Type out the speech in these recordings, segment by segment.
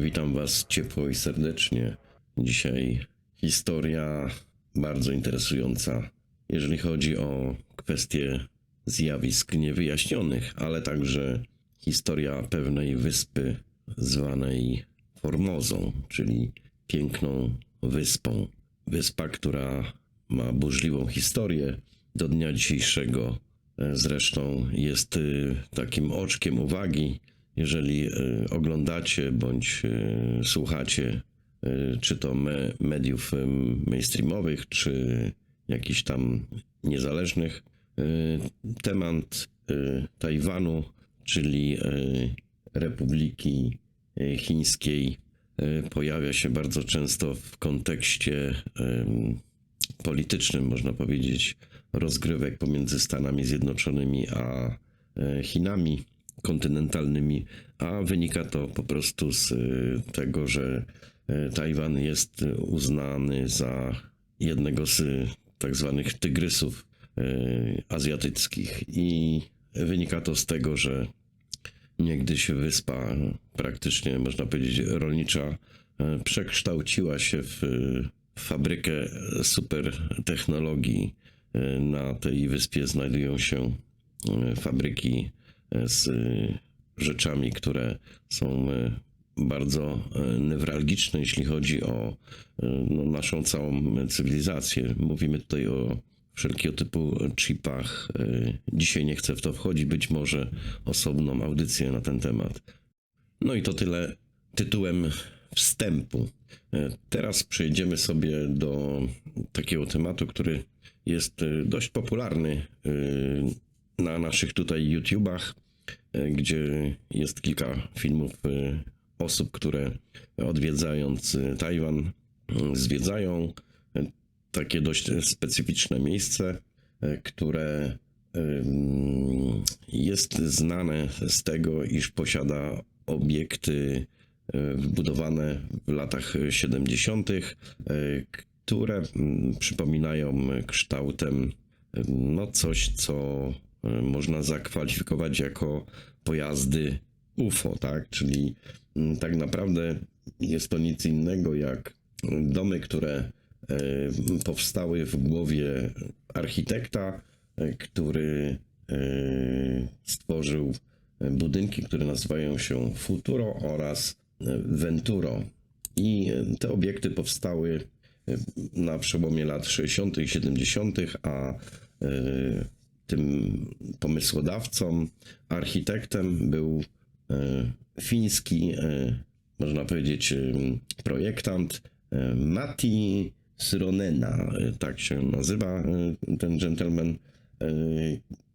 Witam Was ciepło i serdecznie. Dzisiaj historia bardzo interesująca, jeżeli chodzi o kwestie zjawisk niewyjaśnionych, ale także historia pewnej wyspy zwanej Formozą, czyli piękną wyspą. Wyspa, która ma burzliwą historię do dnia dzisiejszego. E, Zresztą jest y, takim oczkiem uwagi, jeżeli y, oglądacie bądź y, słuchacie y, czy to me, mediów mainstreamowych, czy jakichś tam niezależnych. Temat Tajwanu, czyli Republiki Chińskiej, pojawia się bardzo często w kontekście ym, politycznym, można powiedzieć, rozgrywek pomiędzy Stanami Zjednoczonymi a Chinami kontynentalnymi, a wynika to po prostu z e, tego, że e, Tajwan jest uznany za jednego z tak zwanych tygrysów e, azjatyckich i wynika to z tego, że niegdyś wyspa praktycznie można powiedzieć rolnicza przekształciła się w fabrykę super technologii. Na tej wyspie znajdują się fabryki z e, rzeczami, które są e, bardzo e, newralgiczne, jeśli chodzi o no, naszą całą cywilizację. Mówimy tutaj o wszelkiego typu chipach. Dzisiaj nie chcę w to wchodzić, być może osobną audycję na ten temat. No i to tyle tytułem wstępu. Teraz przejdziemy sobie do takiego tematu, który jest dość popularny na naszych tutaj YouTubach, e, gdzie jest kilka filmów e, osób, które odwiedzając e, Tajwan, zwiedzają takie dość specyficzne miejsce, które jest znane z tego, iż posiada obiekty e, wybudowane w latach 70., e, które przypominają kształtem no coś, co można zakwalifikować jako pojazdy UFO, tak? Czyli mm, tak naprawdę jest to nic innego jak domy, które e, powstały w głowie architekta, który stworzył budynki, które nazywają się Futuro oraz Venturo. I te obiekty powstały na przełomie lat 60., i 70., a tym pomysłodawcą, architektem był e, fiński, e, można powiedzieć, e, projektant Matti Syronena, e, tak się nazywa ten gentleman.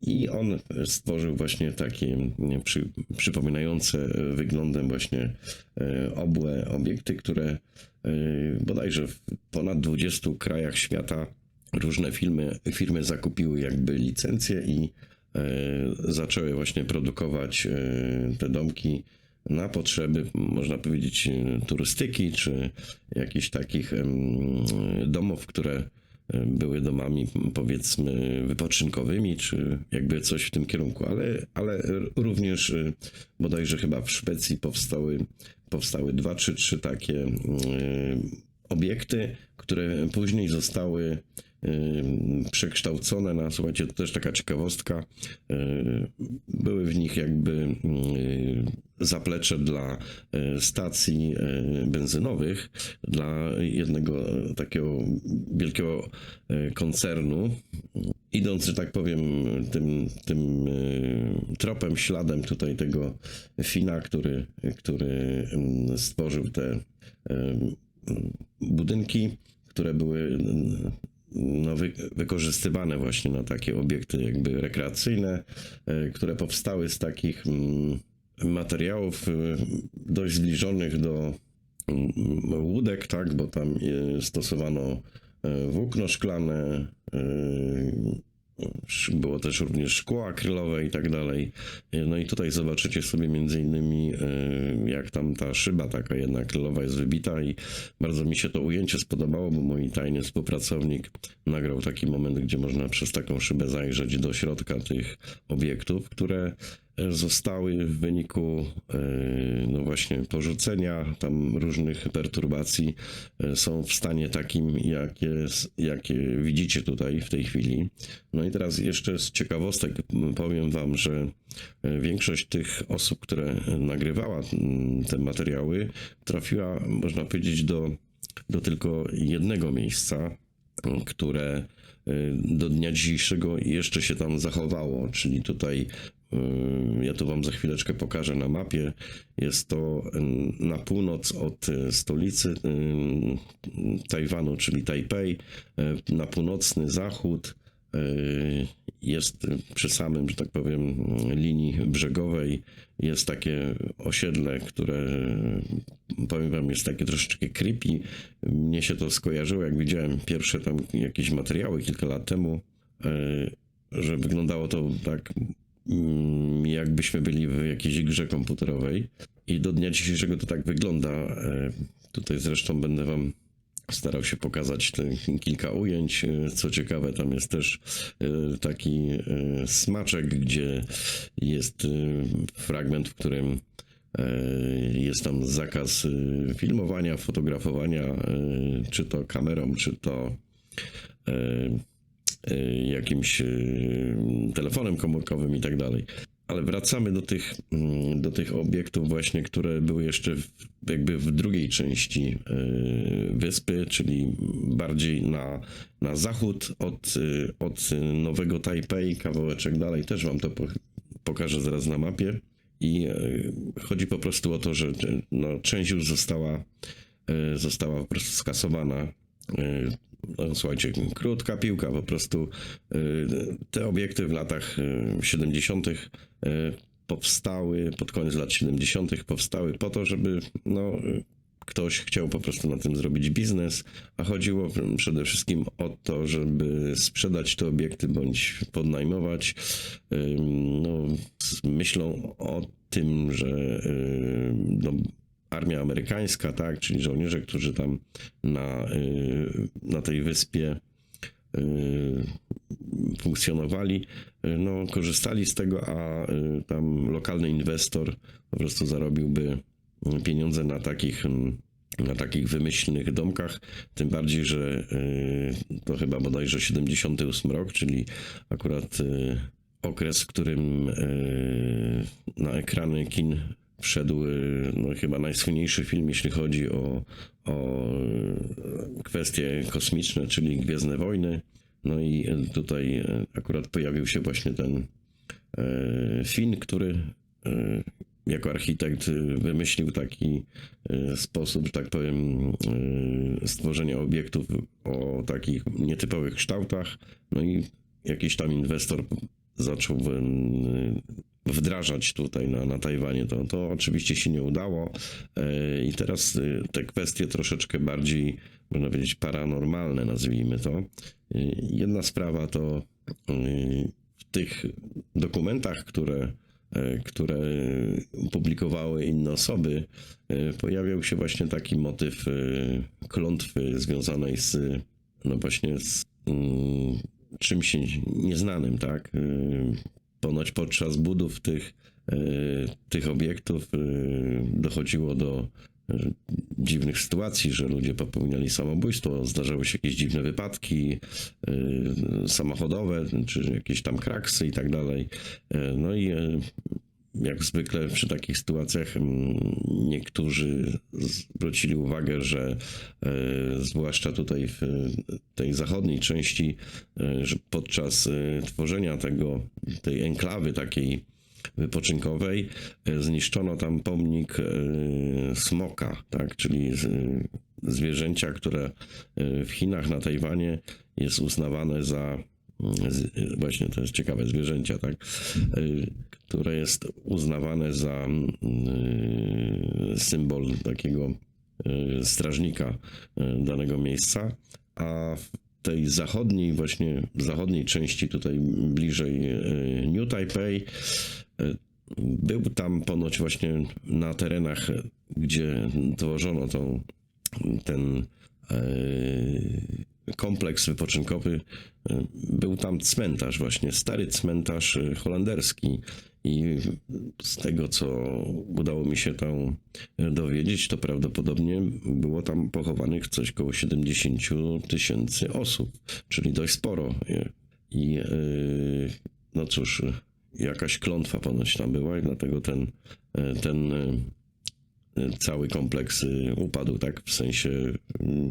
I on stworzył właśnie takie przy, przypominające wyglądem właśnie obłe obiekty, które bodajże w ponad 20 krajach świata różne firmy, firmy zakupiły jakby licencje i e, zaczęły właśnie produkować e, te domki na potrzeby, można powiedzieć, e, turystyki, czy jakichś takich domów, które były domami, powiedzmy, wypoczynkowymi, czy jakby coś w tym kierunku, ale, ale również bodajże chyba w Szwecji powstały, powstały dwa czy trzy takie obiekty, które później zostały przekształcone na, słuchajcie, to też taka ciekawostka, yy, były w nich jakby yy, zaplecze dla yy, stacji benzynowych, dla jednego takiego wielkiego koncernu. Idąc, że tak powiem, tym, tym tropem, śladem tutaj tego Fina, który, który stworzył te budynki, które były no, wy, wykorzystywane właśnie na takie obiekty jakby rekreacyjne, e, które powstały z takich mm, materiałów e, dość zbliżonych do mm, łódek, tak, bo tam e, stosowano włókno szklane, sz- było też również szkło akrylowe i tak dalej. No i tutaj zobaczycie sobie między innymi e, jak tam ta szyba taka jedna akrylowa jest wybita i bardzo mi się to ujęcie spodobało, bo mój tajny współpracownik nagrał taki moment, gdzie można przez taką szybę zajrzeć do środka tych obiektów, które e, zostały w wyniku e, właśnie porzucenia tam różnych perturbacji e, są w stanie takim, jakie, widzicie tutaj w tej chwili. No i teraz jeszcze z ciekawostek powiem wam, że e, większość tych osób, które nagrywała te materiały, trafiła, można powiedzieć, do, do tylko jednego miejsca, które y, do dnia dzisiejszego jeszcze się tam zachowało, czyli tutaj ja to wam za chwileczkę pokażę na mapie. Jest to y, na północ od y, stolicy Tajwanu, czyli Tajpej, na północny zachód. Jest przy samym, że tak powiem, linii brzegowej. Jest takie osiedle, które powiem wam, jest takie troszeczkę creepy. Mnie się to skojarzyło, jak widziałem pierwsze tam jakieś materiały kilka lat temu, że wyglądało to tak, jakbyśmy byli w jakiejś grze komputerowej. I do dnia dzisiejszego to tak wygląda. E, Tutaj zresztą będę wam starał się pokazać te kilka ujęć. E, Co ciekawe, tam jest też e, taki smaczek, gdzie jest fragment, w którym Jest tam zakaz filmowania, fotografowania, czy to kamerą, czy to jakimś e, telefonem komórkowym i tak dalej. Ale wracamy do tych, mm, do tych obiektów właśnie, które były jeszcze w, jakby w drugiej części e, wyspy, czyli bardziej na, na zachód od, e, od Nowego Tajpej, kawałeczek dalej. Też wam to po, pokażę zaraz na mapie. I e, chodzi po prostu o to, że e, no, część już została, e, została po prostu skasowana. No, słuchajcie, krótka piłka, po prostu e, te obiekty w latach e, 70. e, powstały, pod koniec lat 70. powstały po to, żeby no, ktoś chciał po prostu na tym zrobić biznes, a chodziło przede wszystkim o to, żeby sprzedać te obiekty bądź podnajmować. No, z myślą o tym, że no, armia amerykańska, tak, czyli żołnierze, którzy tam na, y, na tej wyspie y, funkcjonowali, y, no, korzystali z tego, a tam lokalny inwestor po prostu zarobiłby pieniądze na takich, na takich wymyślnych domkach. Tym bardziej, że to chyba bodajże 78 rok, czyli akurat okres, w którym na ekrany kin wszedł y, no, chyba najsłynniejszy film, jeśli chodzi o, o y, kwestie kosmiczne, czyli Gwiezdne Wojny. No i y, tutaj akurat pojawił się właśnie ten Finn, który jako architekt wymyślił taki sposób, że tak powiem, stworzenia obiektów o takich nietypowych kształtach. No i jakiś tam inwestor zaczął wdrażać tutaj na, na Tajwanie. To, to oczywiście się nie udało y, i teraz y, te kwestie troszeczkę bardziej, można powiedzieć, paranormalne, nazwijmy to. Y, Jedna sprawa to w tych dokumentach, które e, które publikowały inne osoby, e, pojawiał się właśnie taki motyw e, klątwy związanej z, no właśnie z mm, czymś nieznanym, tak? Ponoć podczas budów tych, e, tych obiektów e, dochodziło do e, dziwnych sytuacji, że ludzie popełniali samobójstwo, zdarzały się jakieś dziwne wypadki samochodowe, czy jakieś tam kraksy i tak dalej. No i jak zwykle przy takich sytuacjach mm, niektórzy zwrócili uwagę, że e, zwłaszcza tutaj w tej zachodniej części, e, że podczas e, tworzenia tego, tej enklawy takiej wypoczynkowej zniszczono tam pomnik smoka, tak, czyli zwierzęcia, które w Chinach, na Tajwanie jest uznawane za właśnie to jest ciekawe, zwierzęcia, tak, y, które jest uznawane za y, symbol takiego y, strażnika danego miejsca, a w tej zachodniej, właśnie zachodniej części, tutaj bliżej New Taipei, był tam ponoć właśnie na terenach, gdzie tworzono tą, ten kompleks wypoczynkowy. e, Był tam cmentarz właśnie, stary cmentarz e, holenderski I z tego, co udało mi się tam dowiedzieć, to prawdopodobnie było tam pochowanych coś koło 70 tysięcy osób, czyli dość sporo. I no cóż, jakaś klątwa ponoć tam była i dlatego ten, ten cały kompleks yy, upadł, tak, w sensie yy,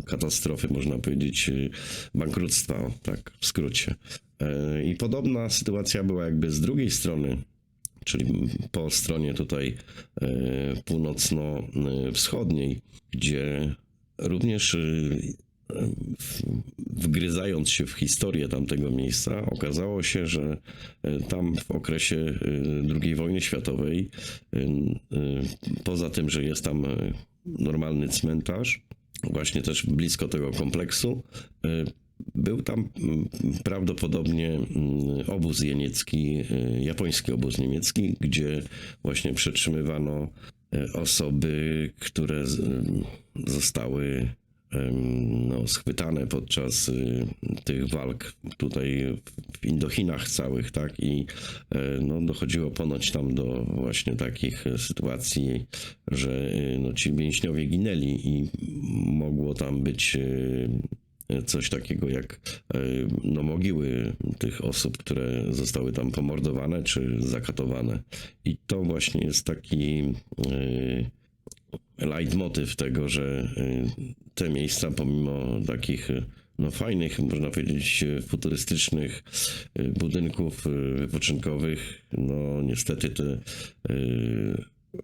katastrofy, można powiedzieć, yy, bankructwa, tak, w skrócie. Yy, I podobna sytuacja była jakby z drugiej strony, czyli po stronie tutaj e, północno-wschodniej, gdzie również e, wgryzając się w historię tamtego miejsca, okazało się, że e, tam w okresie e, II wojny światowej, e, poza tym, że jest tam normalny cmentarz, właśnie też blisko tego kompleksu, był tam prawdopodobnie obóz jeniecki, japoński obóz niemiecki, gdzie właśnie przetrzymywano osoby, które zostały no, schwytane podczas y, tych walk tutaj w Indochinach całych, tak? I y, no, dochodziło ponoć tam do właśnie takich sytuacji, że y, no, ci więźniowie ginęli i mogło tam być y, coś takiego jak e, no, mogiły tych osób, które zostały tam pomordowane czy zakatowane. I to właśnie jest taki e, leitmotyw tego, że e, te miejsca pomimo takich e, no, fajnych, można powiedzieć, e, futurystycznych budynków wypoczynkowych, no niestety te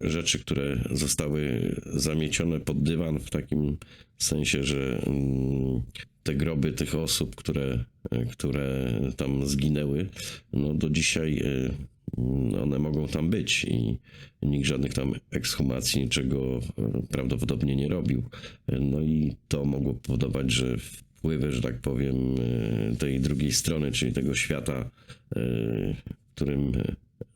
rzeczy, które zostały zamiecione pod dywan w takim sensie, że mm, te groby tych osób, które, które tam zginęły, no do dzisiaj y, one mogą tam być i nikt żadnych tam ekshumacji, niczego y, prawdopodobnie nie robił. No i to mogło powodować, że wpływy, że tak powiem, y, tej drugiej strony, czyli tego świata, w którym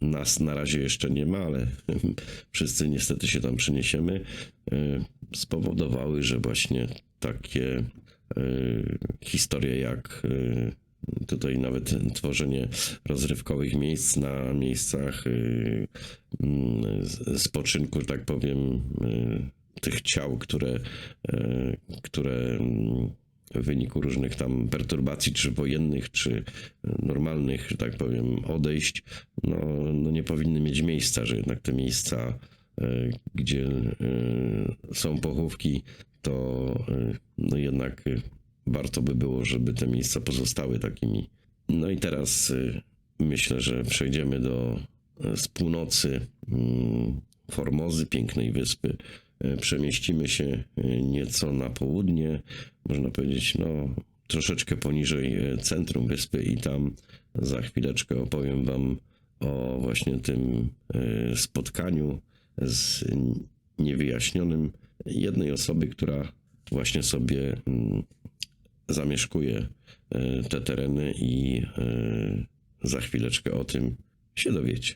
nas na razie jeszcze nie ma, ale wszyscy niestety się tam przeniesiemy, spowodowały, że właśnie takie historie jak y, tutaj nawet tworzenie rozrywkowych miejsc na miejscach y, spoczynku, że tak powiem, y, tych ciał, które, y, które mm, w wyniku różnych tam perturbacji, czy wojennych, czy normalnych, że tak powiem, odejść, no, no nie powinny mieć miejsca, że jednak te miejsca, gdzie są pochówki, to e, no jednak e, warto by było, żeby te miejsca pozostały takimi. No i teraz e, myślę, że przejdziemy do z północy mm, Formozy, pięknej wyspy. Przemieścimy się nieco na południe, można powiedzieć, no troszeczkę poniżej centrum wyspy i tam za chwileczkę opowiem wam o właśnie tym spotkaniu z niewyjaśnionym jednej osoby, która właśnie sobie mm, zamieszkuje e, te tereny i e, za chwileczkę o tym się dowiecie.